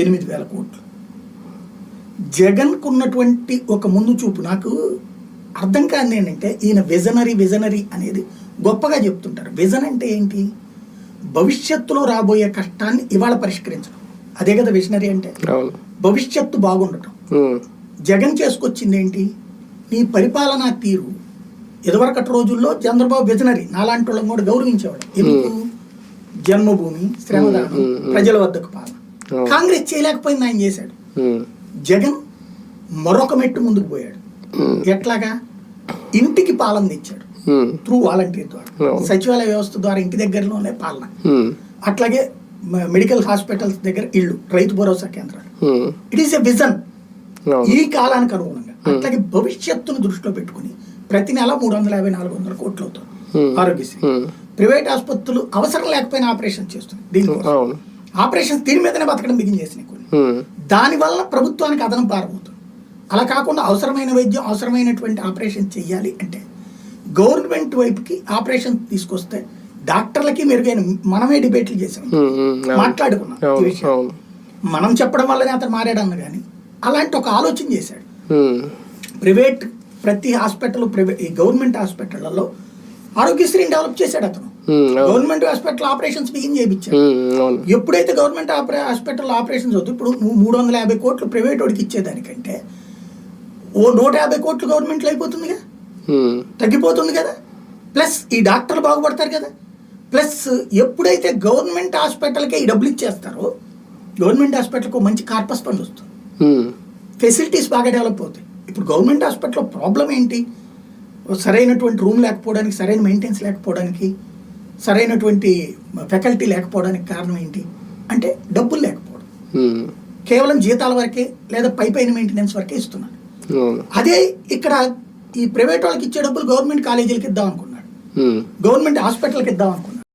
ఎనిమిది వేల కోట్లు. జగన్కు ఉన్నటువంటి ఒక ముందు చూపు నాకు అర్థం కాదు ఏంటంటే ఈయన విజనరీ విజనరీ అనేది గొప్పగా చెప్తుంటారు. విజన్ అంటే ఏంటి? భవిష్యత్తులో రాబోయే కష్టాన్ని ఇవాళ పరిష్కరించడం. అదే కదా విజనరీ అంటే? భవిష్యత్తు బాగుండటం. జగన్ చేసుకొచ్చింది ఏంటి? నీ పరిపాలనా తీరు. ఇదివరకటి రోజుల్లో చంద్రబాబు విజనరీ నాలాంటి వాళ్ళని కూడా గౌరవించేవాడు. ఎందుకు? జన్మభూమి శ్రమదానం. ప్రజల వద్దకు. కాంగ్రెస్ చేయలేకపోయింది ఆయన చేశాడు. జగన్ మరొక మెట్టు ముందుకు పోయాడు. ఎట్లాగా? ఇంటికి పాలన తెచ్చాడు. త్రూ వాలంటీర్ ద్వారా. సచివాలయ వ్యవస్థ ద్వారా ఇంటి దగ్గరలోనే పాలన. అట్లాగే మెడికల్ హాస్పిటల్స్ దగ్గర ఇళ్ళు రైతు భరోసా కేంద్రాలు. ఇట్ ఈస్ ఎ విజన్ ఈ కాలానికి అనుగుణంగా. అట్లాగే భవిష్యత్తును దృష్టిలో పెట్టుకుని ప్రతి నెల మూడు వందల యాభై నాలుగు వందల కోట్లు అవుతుంది. ఆరోగ్యశ్రీ. ప్రైవేట్ ఆసుపత్రులు అవసరం లేకపోయినా ఆపరేషన్ చేస్తుంది. దీనికోసం. ఆపరేషన్ దీని మీదనే బతకడం బిగిన్ చేసినాయి కొన్ని. దానివల్ల ప్రభుత్వానికి అదనం భారమవుతుంది అలా కాకుండా అవసరమైన వైద్యం అవసరమైనటువంటి ఆపరేషన్ చేయాలి అంటే గవర్నమెంట్ వైపుకి ఆపరేషన్ తీసుకొస్తే డాక్టర్లకి మెరుగైన మనమే డిబేట్లు చేసాం. మాట్లాడుకున్నాం ఈ విషయం. మనం చెప్పడం వల్లనే అతను మారాడన్న కానీ అలాంటి ఒక ఆలోచన చేశాడు. ప్రైవేట్ ప్రతి హాస్పిటల్ ప్రైవేట్ ఈ గవర్నమెంట్ హాస్పిటళ్ళలో ఆరోగ్యశ్రీని డెవలప్ చేశాడు అతను. Government hospital operations begin um, అవును. ఎప్పుడైతే గవర్నమెంట్ హాస్పిటల్ ఆపరేషన్స్ అవుతుంది ఇప్పుడు మూడు వందల యాభై కోట్లు ప్రైవేట్ వాడికి ఇచ్చేదానికంటే ఓ నూట యాభై కోట్లు గవర్నమెంట్లో అయిపోతుందిగా. ఉమ్, తగ్గిపోతుంది కదా. ప్లస్ ఈ డాక్టర్లు బాగుపడతారు కదా. ప్లస్ ఎప్పుడైతే గవర్నమెంట్ హాస్పిటల్కే ఈ డబ్బులు ఇచ్చేస్తారో గవర్నమెంట్ హాస్పిటల్కి మంచి కార్పస్ ఫండ్ వస్తుంది. ఫెసిలిటీస్ బాగా డెవలప్ అవుతాయి. ఇప్పుడు గవర్నమెంట్ హాస్పిటల్లో ప్రాబ్లం ఏంటి? సరైనటువంటి రూమ్ లేకపోవడానికి సరైన మెయింటెనెన్స్ లేకపోవడానికి సరైనటువంటి ఫ్యాకల్టీ లేకపోవడానికి కారణం ఏంటి? అంటే డబ్బులు లేకపోవడం. కేవలం జీతాల వరకే లేదా పై పైన మెయింటెనెన్స్ వరకే ఇస్తున్నారు అవును. అదే ఇక్కడ ఈ ప్రైవేట్ వాళ్ళకి ఇచ్చే డబ్బులు గవర్నమెంట్ కాలేజీలకి ఇద్దాం అనుకున్నాడు. గవర్నమెంట్ హాస్పిటల్కి ఇద్దాం అనుకున్నాడు.